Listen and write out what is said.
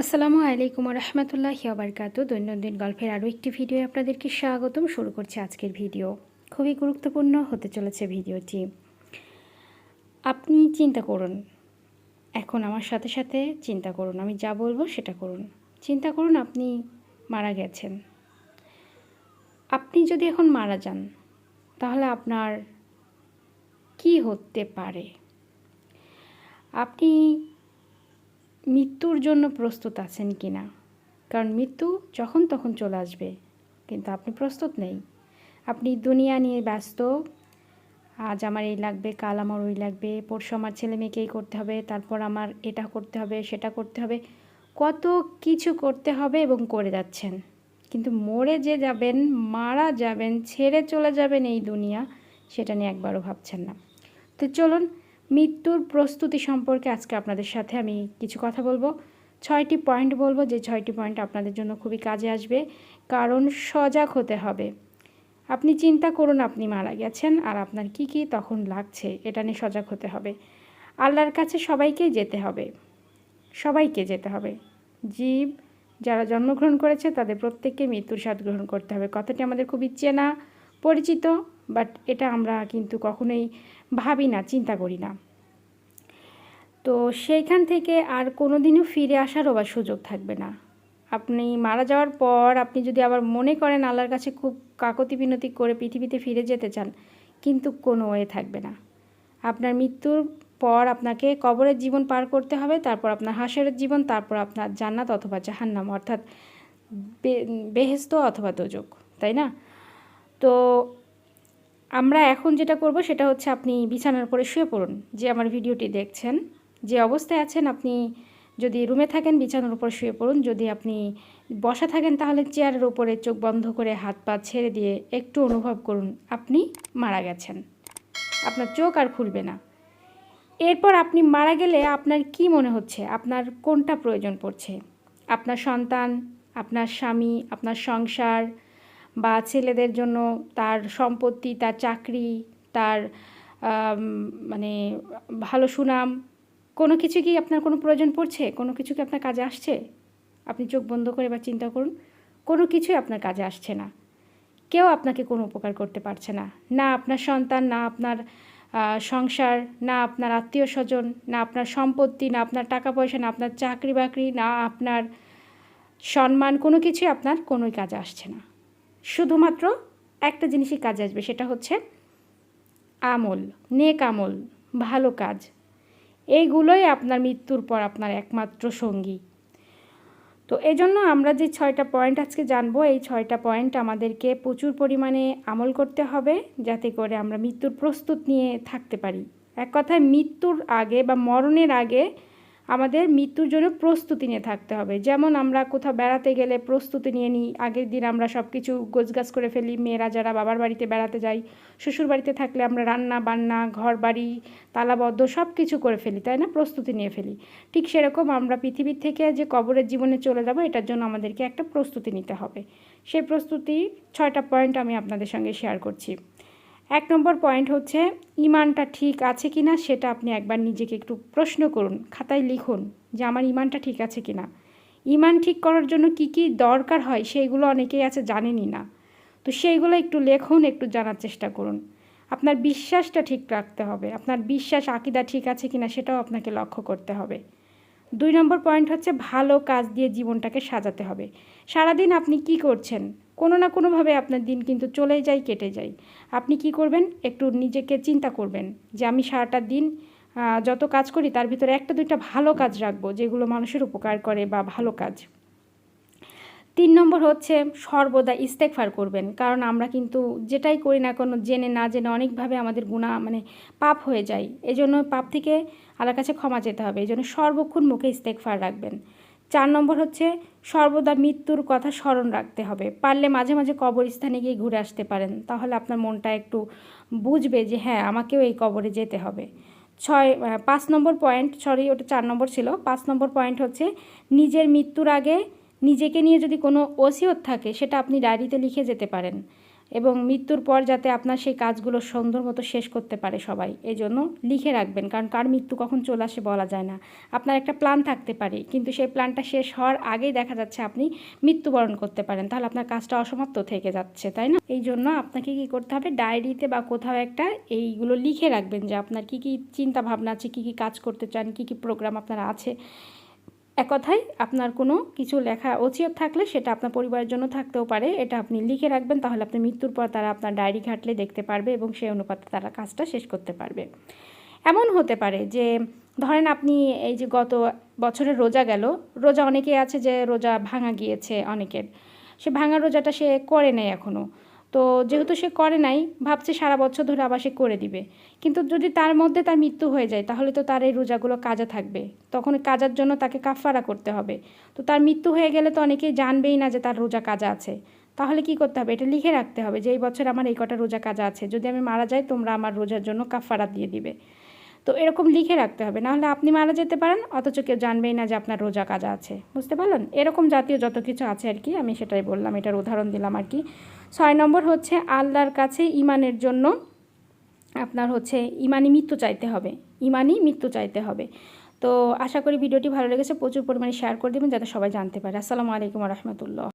আসসালামু আলাইকুম রহমতুল্লাহি আবরকাত দৈনন্দিন গল্পের আরও একটি ভিডিও আপনাদেরকে স্বাগতম। শুরু করছে আজকের ভিডিও। খুবই গুরুত্বপূর্ণ হতে চলেছে ভিডিওটি। আপনি চিন্তা করুন। এখন আমার সাথে সাথে চিন্তা করুন। আমি যা বলব সেটা করুন। চিন্তা করুন আপনি মারা গেছেন। আপনি যদি এখন মারা যান, তাহলে আপনার কি হতে পারে? আপনি মৃত্যুর জন্য প্রস্তুত আছেন কি না কারণ মৃত্যু যখন তখন চলে আসবে, কিন্তু আপনি প্রস্তুত নেই। আপনি দুনিয়া নিয়ে ব্যস্ত। আজ আমার এই লাগবে, কাল আমার ওই লাগবে, পরশু আমার ছেলে মেয়েকেই করতে হবে, তারপর আমার এটা করতে হবে, সেটা করতে হবে। কত কিছু করতে হবে এবং করে যাচ্ছেন। কিন্তু মরে যে যাবেন, মারা যাবেন, ছেড়ে চলে যাবেন এই দুনিয়া, সেটা নিয়ে একবারও ভাবছেন না। তো চলুন মৃত্যুর প্রস্তুতি সম্পর্কে আজকে আপনাদের সাথে আমি কিছু কথা বলব। ছয়টি পয়েন্ট বলব যে ছয়টি পয়েন্ট আপনাদের জন্য খুবই কাজে আসবে। কারণ সজাগ হতে হবে। আপনি চিন্তা করুন আপনি মারা গেছেন আর আপনার কি কি তখন লাগছে, এটা নিয়ে সজাগ হতে হবে। আল্লাহর কাছে সবাইকেই যেতে হবে। সবাইকে যেতে হবে। জীব যারা জন্মগ্রহণ করেছে তাদের প্রত্যেককে মৃত্যুর স্বাদ গ্রহণ করতে হবে। কথাটি আমাদের খুবই চেনা, পরিচিত। বাট এটা আমরা কিন্তু কখনোই ভাবি না, চিন্তা করি না। তো সেইখান থেকে আর কোনো দিনও ফিরে আসারও বা সুযোগ থাকবে না। আপনি মারা যাওয়ার পর আপনি যদি আবার মনে করেন আল্লাহর কাছে খুব কাকতি বিনতি করে পৃথিবীতে ফিরে যেতে চান, কিন্তু কোনো ওয়ে থাকবে না। আপনার মৃত্যুর পর আপনাকে কবরের জীবন পার করতে হবে, তারপর আপনার হাসরের জীবন, তারপর আপনার জান্নাত অথবা জাহান্নাম, অর্থাৎ বেহেস্ত অথবা দোজক, তাই না? তো আমরা এখন যেটা করব সেটা হচ্ছে আপনি বিছানার পরে শুয়ে পড়ুন, যে আমার ভিডিওটি দেখছেন। যে অবস্থায় আছেন আপনি যদি রুমে থাকেন, বিছানার উপর শুয়ে পড়ুন। যদি আপনি বসা থাকেন, তাহলে চেয়ারের উপরে চোখ বন্ধ করে হাত পা ছেড়ে দিয়ে একটু অনুভব করুন, আপনি মারা গেছেন। আপনার চোখ আর খুলবে না। এরপর আপনি মারা গেলে আপনার কি মনে হচ্ছে? আপনার কোনটা প্রয়োজন পড়ছে? আপনার সন্তান, আপনার স্বামী, আপনার সংসার বা ছেলেদের জন্য তার সম্পত্তি, তার চাকরি, তার মানে ভালো সুনাম, কোনো কিছু কি আপনার কোনো প্রয়োজন পড়ছে? কোনো কিছু কি আপনার কাজে আসছে? আপনি চোখ বন্ধ করে বা চিন্তা করুন, কোনো কিছুই আপনার কাজে আসছে না। কেউ আপনাকে কোনো উপকার করতে পারছে না। না আপনার সন্তান, না আপনার সংসার, না আপনার আত্মীয় স্বজন, না আপনার সম্পত্তি, না আপনার টাকা পয়সা, না আপনার চাকরি বাকরি, না আপনার সম্মান, কোনো কিছুই আপনার কোনোই কাজে আসছে না। শুধুমাত্র একটা জিনিসই কাজে আসবে, সেটা হচ্ছে আমল, নেক আমল, ভালো কাজ। এইগুলোই আপনার মৃত্যুর পর আপনার একমাত্র সঙ্গী। তো এই জন্য আমরা যে ছয়টা পয়েন্ট আজকে জানব, এই ছয়টা পয়েন্ট আমাদেরকে প্রচুর পরিমাণে আমল করতে হবে, যাতে করে আমরা মৃত্যুর প্রস্তুত নিয়ে থাকতে পারি। এক কথায় মৃত্যুর আগে বা মরণের আগে আমাদের মৃত্যুর জন্য প্রস্তুতি নিয়ে থাকতে হবে। যেমন আমরা কোথাও বেড়াতে গেলে প্রস্তুতি নিয়ে নিই, আগের দিন আমরা সব কিছু গোছগাছ করে ফেলি, মেয়েরা যারা বাবার বাড়িতে বেড়াতে যাই শ্বশুর বাড়িতে থাকলে আমরা রান্না, বান্না ঘর বাড়ি তালাবদ্ধ সব কিছু করে ফেলি, তাই না? প্রস্তুতি নিয়ে ফেলি। ঠিক সেরকম আমরা পৃথিবীর থেকে যে কবরের জীবনে চলে যাব, এটার জন্য আমাদেরকে একটা প্রস্তুতি নিতে হবে। সেই প্রস্তুতি, ছয়টা পয়েন্ট আমি আপনাদের সঙ্গে শেয়ার করছি। এক নম্বর পয়েন্ট হচ্ছে, ইমানটা ঠিক আছে কি না সেটা আপনি একবার নিজেকে একটু প্রশ্ন করুন, খাতায় লিখুন যে আমার ইমানটা ঠিক আছে কি না ইমান ঠিক করার জন্য কি কি দরকার হয় সেইগুলো অনেকেই আছে জানেনই না। তো সেইগুলো একটু লেখুন, একটু জানার চেষ্টা করুন। আপনার বিশ্বাসটা ঠিক রাখতে হবে, আপনার বিশ্বাস, আকিদা ঠিক আছে কি না সেটাও আপনাকে লক্ষ্য করতে হবে। দুই নম্বর পয়েন্ট হচ্ছে, ভালো কাজ দিয়ে জীবনটাকে সাজাতে হবে। সারাদিন আপনি কি করছেন? কোনো না কোনোভাবে আপনার দিন কিন্তু চলেই যায়, কেটে যায়। আপনি কি করবেন? একটু নিজেকে চিন্তা করবেন যে আমি সারাটা দিন যত কাজ করি তার ভিতরে একটা দুইটা ভালো কাজ রাখব যেগুলো মানুষের উপকার করে বা ভালো কাজ। তিন নম্বর হচ্ছে সর্বদা ইস্তেকফার করবেন। কারণ আমরা কিন্তু যেটাই করি না কোনো জেনে না জেনে অনেকভাবে আমাদের গুণা মানে পাপ হয়ে যায়। এই জন্য পাপ থেকে আল্লাহর কাছে ক্ষমা যেতে হবে। এই জন্য সর্বক্ষণ মুখে ইস্তেকফার রাখবেন। চার নম্বর হচ্ছে, সর্বদা মৃত্যুর কথা স্মরণ রাখতে হবে। পারলে মাঝে মাঝে কবরস্থানে গিয়ে ঘুরে আসতে পারেন। তাহলে আপনার মনটা একটু বুঝবে যে হ্যাঁ আমাকেও এই কবরে যেতে হবে। ছয় পাঁচ নম্বর পয়েন্ট, সরি, ওটা চার নম্বর ছিল। পাঁচ নম্বর পয়েন্ট হচ্ছে, নিজের মৃত্যুর আগে নিজেকে নিয়ে যদি কোনো ওসিয়ত থাকে, সেটা আপনি ডায়েরিতে লিখে যেতে পারেন। এবং মৃত্যুর পর যাতে আপনার সেই কাজগুলো সুন্দর মতো শেষ করতে পারে সবাই এই জন্য লিখে রাখবেন। কারণ কার মৃত্যু কখন চলে আসে বলা যায় না। আপনার একটা প্ল্যান থাকতে পারে, কিন্তু সেই প্ল্যানটা শেষ হওয়ার আগেই দেখা যাচ্ছে আপনি মৃত্যুবরণ করতে পারেন। তাহলে আপনার কাজটা অসমাপ্ত থেকে যাচ্ছে, তাই না? এই জন্য আপনাকে কি করতে হবে, ডায়েরিতে বা কোথাও একটা এইগুলো লিখে রাখবেন যে আপনার কি কি চিন্তা ভাবনা আছে, কি কি কাজ করতে চান, কি কি প্রোগ্রাম আপনার আছে। এক কথায় আপনার কোনো কিছু লেখা ওচিয়ত থাকলে সেটা আপনার পরিবারের জন্য থাকতেও পারে, এটা আপনি লিখে রাখবেন, তাহলে আপনি মৃত্যুর পর তারা আপনার ডায়েরি ঘাটলে দেখতে পারবে এবং সেই অনুপাতে তারা কাজটা শেষ করতে পারবে। এমন হতে পারে যে, ধরেন আপনি এই যে গত বছরের রোজা গেল, রোজা অনেকে আছে যে রোজা ভাঙা গিয়েছে অনেকের। সে ভাঙা রোজাটা সে করে নেয় এখনও তো যেহেতু সে করে নাই, ভাবছে সারা বছর ধরে আবার সে করে দিবে। কিন্তু যদি তার মধ্যে তার মৃত্যু হয়ে যায়, তাহলে তো তার এই রোজাগুলো কাজা থাকবে। তখন কাজার জন্য তাকে কাফারা করতে হবে। তো তার মৃত্যু হয়ে গেলে তো অনেকেই জানবেই না যে তার রোজা কাজা আছে। তাহলে কি করতে হবে? এটা লিখে রাখতে হবে যে, এই বছর আমার এই কটা রোজা কাজা আছে। যদি আমি মারা যাই, তোমরা আমার রোজার জন্য কাফারা দিয়ে দিবে। তো এরকম লিখে রাখতে হবে। নাহলে আপনি মারা যেতে পারেন, অথচ কেউ জানবেই না যে আপনার রোজা কাজা আছে। বুঝতে পারলেন? এরকম জাতীয় যত কিছু আছে আর কি, আমি সেটাই বললাম। এটার উদাহরণ দিলাম আর কি। ছয় নম্বর হচ্ছে আল্লাহর কাছে ইমানের জন্য আপনার হচ্ছে ইমানি মৃত্যু চাইতে হবে, ইমানি মৃত্যু চাইতে হবে। তো আশা করি ভিডিওটি ভালো লেগেছে, প্রচুর পরিমাণে শেয়ার করে দেবেন যাতে সবাই জানতে পারে। আসসালামু আলাইকুম রহমতুল্লাহ।